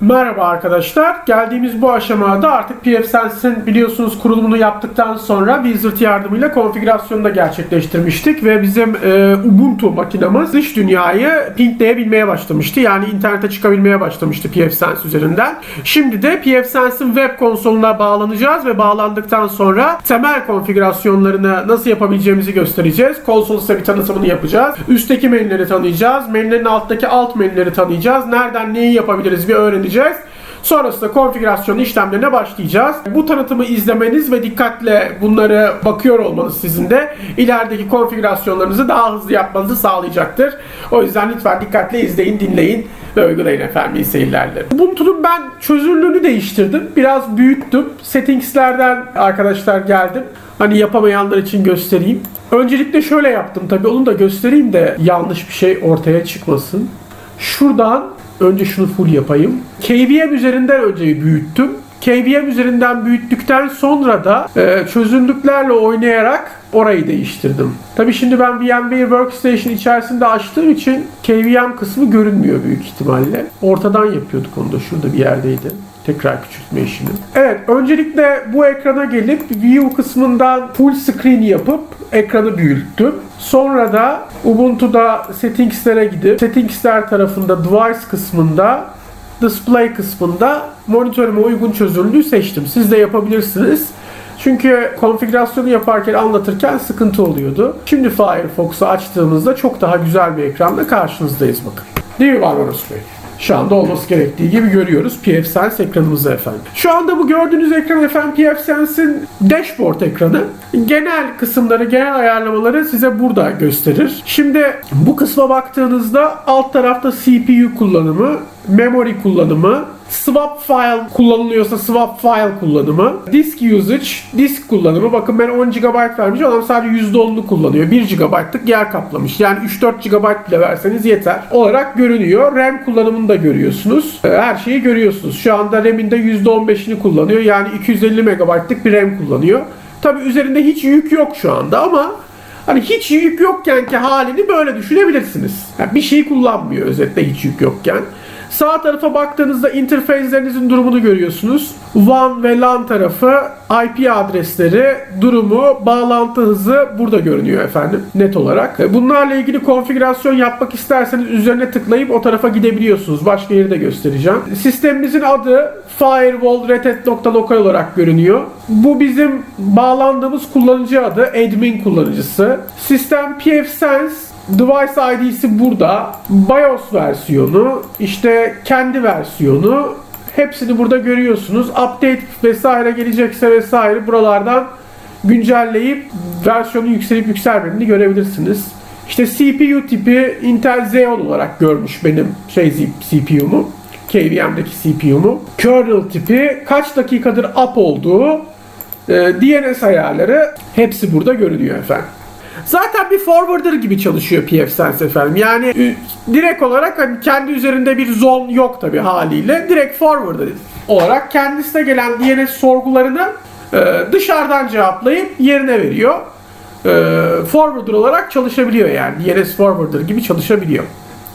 Merhaba arkadaşlar. Geldiğimiz bu aşamada artık pfSense'in biliyorsunuz kurulumunu yaptıktan sonra Wizard yardımıyla konfigürasyonu da gerçekleştirmiştik ve bizim e, Ubuntu makinamız dış dünyayı pingleyebilmeye başlamıştı. Yani internete çıkabilmeye başlamıştı pfSense üzerinden. Şimdi de pfSense'in web konsoluna bağlanacağız ve bağlandıktan sonra temel konfigürasyonlarını nasıl yapabileceğimizi göstereceğiz. Konsol size bir tanıtımını yapacağız. Üstteki menüleri tanıyacağız. Menülerin alttaki alt menüleri tanıyacağız. Nereden neyi yapabiliriz bir öğreneceğiz. Sonrasında konfigürasyon işlemlerine başlayacağız. Bu tanıtımı izlemeniz ve dikkatle bunları bakıyor olmanız sizin de ilerideki konfigürasyonlarınızı daha hızlı yapmanızı sağlayacaktır. O yüzden lütfen dikkatle izleyin, dinleyin ve uygulayın efendim iyi seyirler dilerim. Ubuntu'nun ben çözünürlüğünü değiştirdim. Biraz büyüttüm. Settings'lerden arkadaşlar geldim. Hani yapamayanlar için göstereyim. Öncelikle şöyle yaptım tabii onu da göstereyim de yanlış bir şey ortaya çıkmasın. Şuradan önce şunu full yapayım. KVM üzerinden önce büyüttüm. KVM üzerinden büyüttükten sonra da e, çözünürlüklerle oynayarak orayı değiştirdim. Tabi şimdi ben VMware Workstation içerisinde açtığım için KVM kısmı görünmüyor büyük ihtimalle. Ortadan yapıyorduk onu da şurada bir yerdeydi. Tekrar küçültme işini. Evet, öncelikle bu ekrana gelip View kısmından full screen yapıp ekranı büyüttüm. Sonra da Ubuntu'da Settings'lere gidip Settings'ler tarafında Device kısmında Display kısmında monitörüme uygun çözünürlüğü seçtim. Siz de yapabilirsiniz. Çünkü konfigürasyonu yaparken anlatırken sıkıntı oluyordu. Şimdi Firefox'u açtığımızda çok daha güzel bir ekranla karşınızdayız bakın. Değil mi Barbaros Bey? Şu anda olması gerektiği gibi görüyoruz pfSense ekranımızı efendim. Şu anda bu gördüğünüz ekran efendim pfSense'in dashboard ekranı. Genel kısımları, genel ayarlamaları size burada gösterir. Şimdi bu kısma baktığınızda alt tarafta CPU kullanımı, memory kullanımı, swap file kullanılıyorsa swap file kullanımı, disk usage, disk kullanımı. Bakın ben 10 GB vermiş adam sadece %10'unu kullanıyor. 1 GB'lık yer kaplamış. Yani 3-4 GB bile verseniz yeter. Olarak görünüyor. RAM kullanımını da görüyorsunuz. Ee, Her şeyi görüyorsunuz. Şu anda RAM'in de %15'ini kullanıyor. Yani 250 MB'lık bir RAM kullanıyor. Tabi üzerinde hiç yük yok şu anda ama Hani hiç yük yokken ki halini böyle düşünebilirsiniz. Yani bir şey kullanmıyor özetle hiç yük yokken. Sağ tarafa baktığınızda interface'lerinizin durumunu görüyorsunuz. WAN ve LAN tarafı, IP adresleri, durumu, bağlantı hızı burada görünüyor efendim net olarak. E, Bunlarla ilgili konfigürasyon yapmak isterseniz üzerine tıklayıp o tarafa gidebiliyorsunuz. Başka yeri de göstereceğim. Sistemimizin adı firewall retet.local olarak görünüyor. Bu bizim bağlandığımız kullanıcı adı, admin kullanıcısı. Sistem pfSense Device ID'si burada. BIOS versiyonu, işte kendi versiyonu hepsini burada görüyorsunuz. Update vesaire gelecekse vesaire buralardan güncelleyip versiyonun yükselip yükselmediğini görebilirsiniz. İşte CPU tipi Intel Xeon olarak görmüş benim şey CPU'mu. KVM'deki CPU'mu. Kernel tipi kaç dakikadır up olduğu, e, DNS ayarları hepsi burada görünüyor efendim. Zaten bir forwarder gibi çalışıyor pfSense efendim. Yani e, direkt olarak hani kendi üzerinde bir zone yok tabi haliyle. Direkt forwarder olarak kendisine gelen DNS sorgularını e, dışarıdan cevaplayıp yerine veriyor. E, forwarder olarak çalışabiliyor yani. DNS forwarder gibi çalışabiliyor.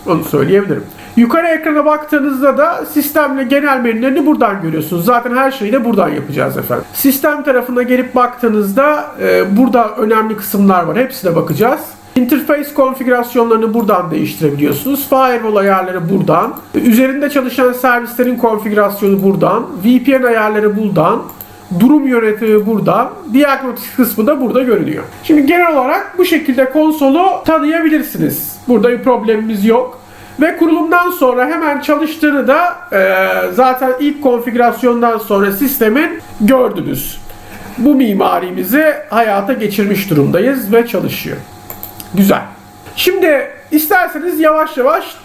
Onu söyleyebilirim. Yukarı ekrana baktığınızda da sistemle genel menülerini buradan görüyorsunuz. Zaten her şeyi de buradan yapacağız efendim. Sistem tarafına gelip baktığınızda e, burada önemli kısımlar var. Hepsine bakacağız. Interface konfigürasyonlarını buradan değiştirebiliyorsunuz. Firewall ayarları buradan. Üzerinde çalışan servislerin konfigürasyonu buradan. VPN ayarları buradan. Durum yönetimi buradan. Diagnostik kısmı da burada görünüyor. Şimdi genel olarak bu şekilde konsolu tanıyabilirsiniz. Burada bir problemimiz yok. Ve kurulumdan sonra hemen çalıştığını da e, zaten ilk konfigürasyondan sonra sistemin gördünüz. Bu mimarimizi hayata geçirmiş durumdayız ve çalışıyor. Güzel. Şimdi isterseniz yavaş yavaş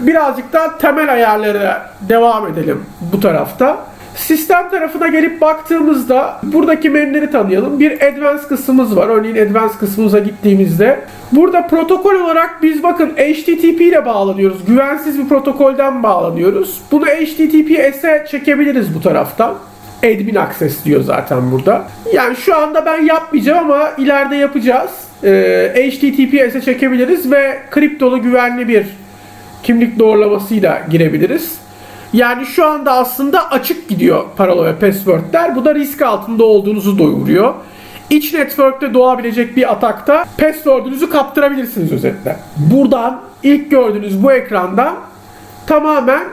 birazcık daha temel ayarlara devam edelim bu tarafta. Sistem tarafına gelip baktığımızda buradaki menüleri tanıyalım. Bir Advanced kısmımız var. Örneğin Advanced kısmımıza gittiğimizde burada protokol olarak biz bakın HTTP ile bağlanıyoruz. Güvensiz bir protokolden bağlanıyoruz. Bunu HTTPS'e çekebiliriz bu taraftan. Admin Access diyor zaten burada. Yani şu anda ben yapmayacağım ama ileride yapacağız. Ee, HTTPS'e çekebiliriz ve kriptolu güvenli bir kimlik doğrulamasıyla girebiliriz. Yani şu anda aslında açık gidiyor parola ve passwordler. Bu da risk altında olduğunuzu doyuruyor. İç network'te doğabilecek bir atakta password'ünüzü kaptırabilirsiniz özetle. Buradan ilk gördüğünüz bu ekranda tamamen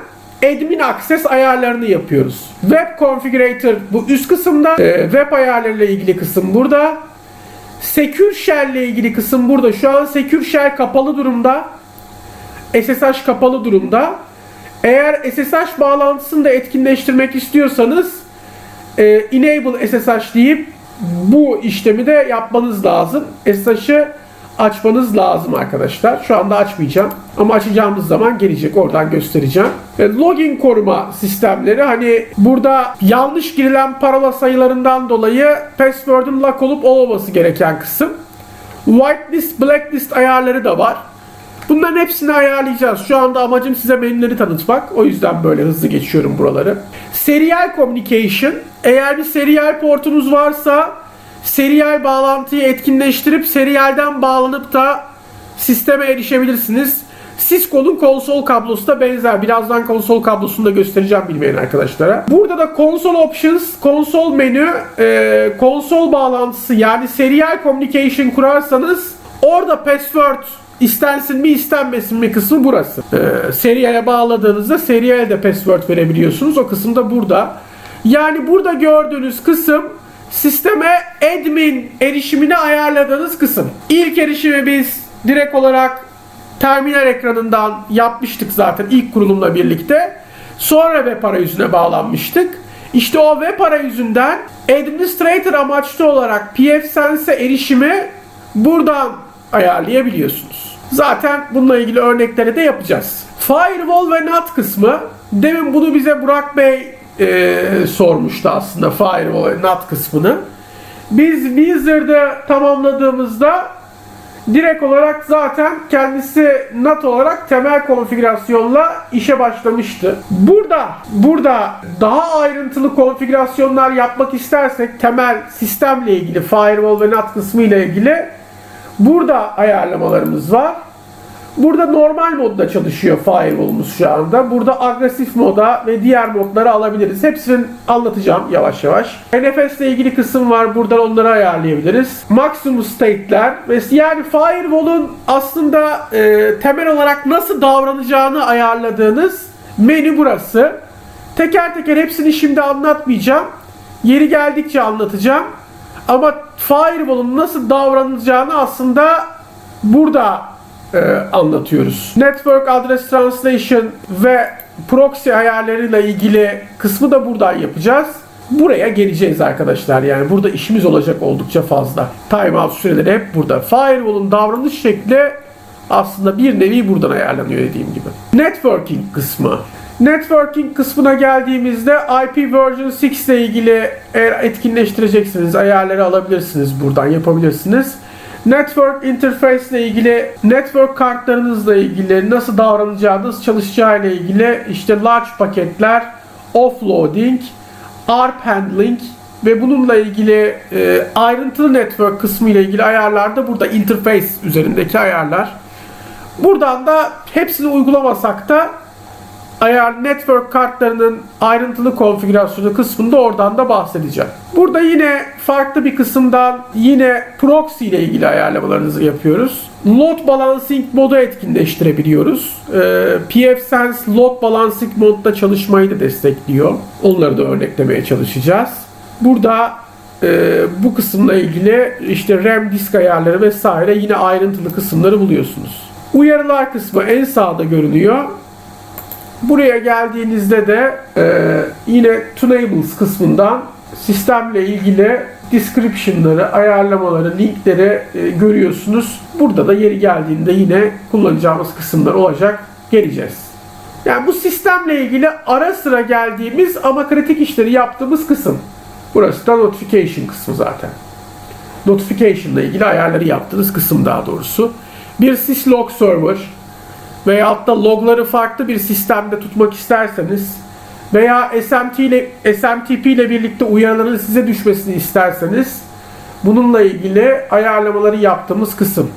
admin access ayarlarını yapıyoruz. Web configurator bu üst kısımda. Ee, web ayarlarıyla ilgili kısım burada. Secure Shell ile ilgili kısım burada. Şu an Secure Shell kapalı durumda. SSH kapalı durumda. Eğer SSH bağlantısını da etkinleştirmek istiyorsanız e, enable SSH deyip bu işlemi de yapmanız lazım. SSH'ı açmanız lazım arkadaşlar. Şu anda açmayacağım ama açacağımız zaman gelecek. Oradan göstereceğim. E, login koruma sistemleri hani burada yanlış girilen parola sayılarından dolayı password'un lock olup olmaması gereken kısım. Whitelist, blacklist ayarları da var. Bunların hepsini ayarlayacağız. Şu anda amacım size menüleri tanıtmak. O yüzden böyle hızlı geçiyorum buraları. Serial communication. Eğer bir serial portunuz varsa serial bağlantıyı etkinleştirip serialden bağlanıp da sisteme erişebilirsiniz. Cisco'nun konsol kablosu da benzer. Birazdan konsol kablosunu da göstereceğim bilmeyen arkadaşlara. Burada da console options, konsol menü, e, konsol bağlantısı yani serial communication kurarsanız orada password istensin mi istenmesin mi kısmı burası. Ee, seriye bağladığınızda seriye de password verebiliyorsunuz. O kısım da burada. Yani burada gördüğünüz kısım sisteme admin erişimini ayarladığınız kısım. İlk erişimi biz direkt olarak terminal ekranından yapmıştık zaten ilk kurulumla birlikte. Sonra web arayüzüne bağlanmıştık. İşte o web arayüzünden administrator amaçlı olarak pfSense'e erişimi buradan ayarlayabiliyorsunuz. Zaten bununla ilgili örnekleri de yapacağız. Firewall ve NAT kısmı demin bunu bize Burak Bey e, sormuştu aslında Firewall ve NAT kısmını. Biz Wizard'ı tamamladığımızda direkt olarak zaten kendisi NAT olarak temel konfigürasyonla işe başlamıştı. Burada burada daha ayrıntılı konfigürasyonlar yapmak istersek temel sistemle ilgili Firewall ve NAT kısmı ile ilgili Burada ayarlamalarımız var. Burada normal modda çalışıyor firewall'umuz şu anda. Burada agresif moda ve diğer modları alabiliriz. Hepsini anlatacağım yavaş yavaş. NFS ile ilgili kısım var. Buradan onları ayarlayabiliriz. Maximum state'ler ve yani firewall'un aslında e, temel olarak nasıl davranacağını ayarladığınız menü burası. Teker teker hepsini şimdi anlatmayacağım. Yeri geldikçe anlatacağım. Ama firewall'un nasıl davranacağını aslında burada e, anlatıyoruz. Network Address Translation ve proxy ayarlarıyla ilgili kısmı da buradan yapacağız. Buraya geleceğiz arkadaşlar. Yani burada işimiz olacak oldukça fazla. Timeout süreleri hep burada. Firewall'un davranış şekli aslında bir nevi buradan ayarlanıyor dediğim gibi. Networking kısmı. Networking kısmına geldiğimizde IP version 6 ile ilgili eğer etkinleştireceksiniz ayarları alabilirsiniz buradan yapabilirsiniz. Network interface ile ilgili network kartlarınızla ilgili nasıl davranacağınız çalışacağı ile ilgili işte large paketler, offloading, ARP handling ve bununla ilgili e, ayrıntılı network kısmı ile ilgili ayarlar da burada interface üzerindeki ayarlar. Buradan da hepsini uygulamasak da ayar network kartlarının ayrıntılı konfigürasyonu kısmında oradan da bahsedeceğim. Burada yine farklı bir kısımdan yine proxy ile ilgili ayarlamalarınızı yapıyoruz. Load balancing modu etkinleştirebiliyoruz. Ee, pfSense load balancing modda çalışmayı da destekliyor. Onları da örneklemeye çalışacağız. Burada e, bu kısımla ilgili işte RAM disk ayarları vesaire yine ayrıntılı kısımları buluyorsunuz. Uyarılar kısmı en sağda görünüyor. Buraya geldiğinizde de e, yine Tunables kısmından sistemle ilgili description'ları, ayarlamaları, linkleri e, görüyorsunuz. Burada da yeri geldiğinde yine kullanacağımız kısımlar olacak. Geleceğiz. Yani bu sistemle ilgili ara sıra geldiğimiz ama kritik işleri yaptığımız kısım. Burası da notification kısmı zaten. Notification ile ilgili ayarları yaptığınız kısım daha doğrusu. Bir syslog server, veyahut da logları farklı bir sistemde tutmak isterseniz veya SMT ile SMTP ile birlikte uyarıların size düşmesini isterseniz bununla ilgili ayarlamaları yaptığımız kısım.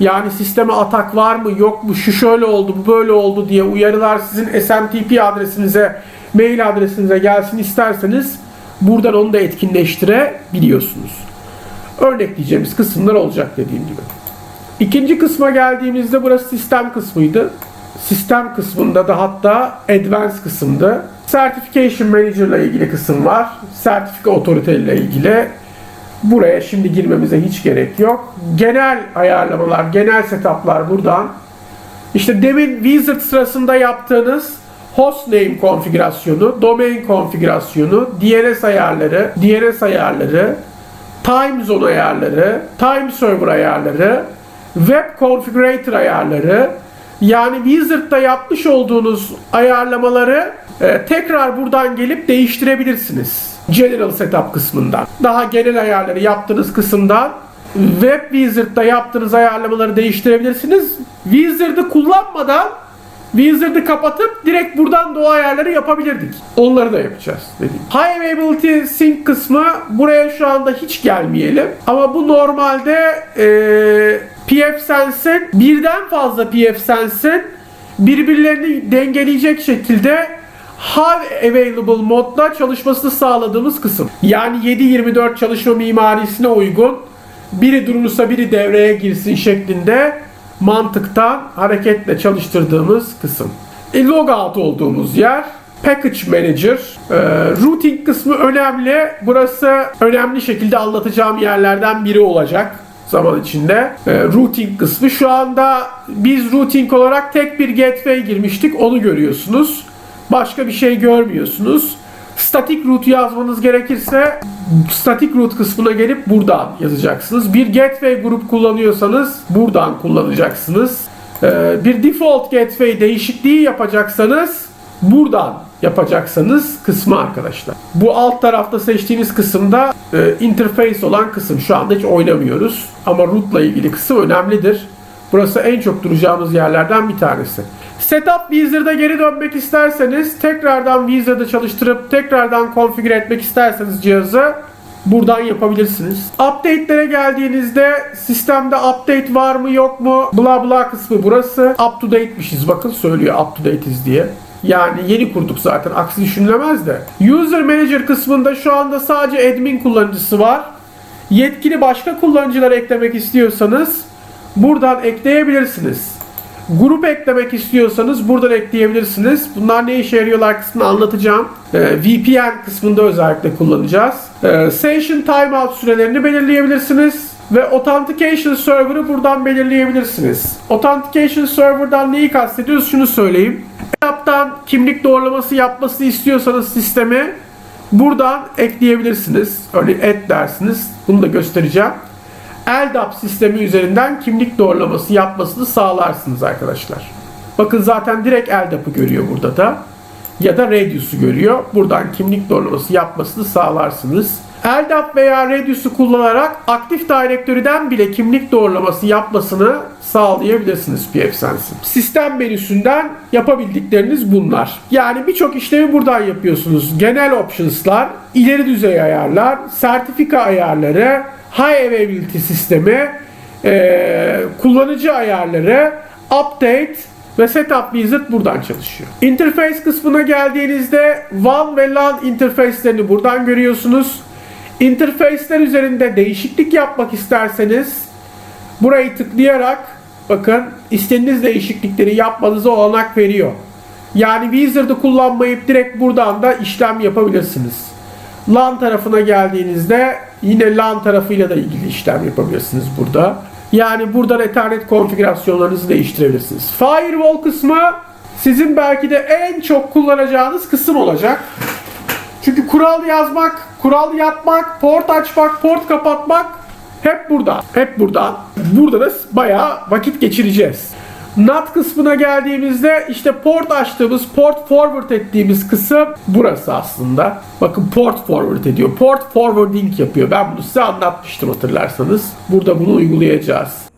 Yani sisteme atak var mı yok mu şu şöyle oldu bu böyle oldu diye uyarılar sizin SMTP adresinize mail adresinize gelsin isterseniz buradan onu da etkinleştirebiliyorsunuz. Örnekleyeceğimiz kısımlar olacak dediğim gibi. İkinci kısma geldiğimizde burası sistem kısmıydı. Sistem kısmında da hatta advanced kısımdı. Certification Manager ile ilgili kısım var. Sertifika otorite ile ilgili. Buraya şimdi girmemize hiç gerek yok. Genel ayarlamalar, genel setuplar buradan. İşte demin Wizard sırasında yaptığınız hostname konfigürasyonu, domain konfigürasyonu, DNS ayarları, DNS ayarları, time zone ayarları, time server ayarları, web configurator ayarları, yani Wizard'da yapmış olduğunuz ayarlamaları e, tekrar buradan gelip değiştirebilirsiniz. General Setup kısmından. Daha genel ayarları yaptığınız kısımdan Web Wizard'da yaptığınız ayarlamaları değiştirebilirsiniz. Wizard'ı kullanmadan Wizard'ı kapatıp direkt buradan da o ayarları yapabilirdik. Onları da yapacağız dedim. High Availability Sync kısmı buraya şu anda hiç gelmeyelim. Ama bu normalde eee pfSense'in birden fazla pfSense'in birbirlerini dengeleyecek şekilde High Available modda çalışmasını sağladığımız kısım. Yani 7-24 çalışma mimarisine uygun biri durursa biri devreye girsin şeklinde mantıktan hareketle çalıştırdığımız kısım. E, logout olduğumuz yer Package Manager. E, routing kısmı önemli. Burası önemli şekilde anlatacağım yerlerden biri olacak zaman içinde. E, routing kısmı şu anda biz routing olarak tek bir gateway girmiştik. Onu görüyorsunuz. Başka bir şey görmüyorsunuz. Static root yazmanız gerekirse static root kısmına gelip buradan yazacaksınız. Bir gateway grup kullanıyorsanız buradan kullanacaksınız. Ee, bir default gateway değişikliği yapacaksanız buradan yapacaksanız kısmı arkadaşlar. Bu alt tarafta seçtiğiniz kısımda e, interface olan kısım. Şu anda hiç oynamıyoruz. Ama root'la ilgili kısım önemlidir. Burası en çok duracağımız yerlerden bir tanesi. Setup Wizard'a geri dönmek isterseniz, tekrardan Wizard'ı çalıştırıp tekrardan konfigüre etmek isterseniz cihazı buradan yapabilirsiniz. Update'lere geldiğinizde sistemde update var mı yok mu bla bla kısmı burası. Up to date'mişiz bakın söylüyor up to date'iz diye. Yani yeni kurduk zaten aksi düşünülemez de. User Manager kısmında şu anda sadece admin kullanıcısı var. Yetkili başka kullanıcılar eklemek istiyorsanız buradan ekleyebilirsiniz. Grup eklemek istiyorsanız buradan ekleyebilirsiniz. Bunlar ne işe yarıyorlar kısmını anlatacağım. Ee, VPN kısmında özellikle kullanacağız. Ee, Session timeout sürelerini belirleyebilirsiniz. Ve Authentication Server'ı buradan belirleyebilirsiniz. Authentication Server'dan neyi kastediyoruz şunu söyleyeyim. App'tan kimlik doğrulaması yapmasını istiyorsanız sistemi buradan ekleyebilirsiniz. Örneğin et dersiniz. Bunu da göstereceğim. LDAP sistemi üzerinden kimlik doğrulaması yapmasını sağlarsınız arkadaşlar. Bakın zaten direkt LDAP'ı görüyor burada da. Ya da Radius'u görüyor. Buradan kimlik doğrulaması yapmasını sağlarsınız. LDAP veya Radius'u kullanarak aktif direktöriden bile kimlik doğrulaması yapmasını sağlayabilirsiniz pfSense'in. Sistem menüsünden yapabildikleriniz bunlar. Yani birçok işlemi buradan yapıyorsunuz. Genel options'lar, ileri düzey ayarlar, sertifika ayarları, high availability sistemi, e, kullanıcı ayarları, update ve setup wizard buradan çalışıyor. Interface kısmına geldiğinizde WAN ve LAN interface'lerini buradan görüyorsunuz. Interface'ler üzerinde değişiklik yapmak isterseniz burayı tıklayarak bakın istediğiniz değişiklikleri yapmanıza olanak veriyor. Yani Wizard'ı kullanmayıp direkt buradan da işlem yapabilirsiniz. LAN tarafına geldiğinizde yine LAN tarafıyla da ilgili işlem yapabilirsiniz burada. Yani buradan Ethernet konfigürasyonlarınızı değiştirebilirsiniz. Firewall kısmı sizin belki de en çok kullanacağınız kısım olacak. Çünkü kural yazmak, kural yapmak, port açmak, port kapatmak hep burada. Hep burada. Burada da bayağı vakit geçireceğiz. NAT kısmına geldiğimizde işte port açtığımız, port forward ettiğimiz kısım burası aslında. Bakın port forward ediyor. Port forwarding yapıyor. Ben bunu size anlatmıştım hatırlarsanız. Burada bunu uygulayacağız.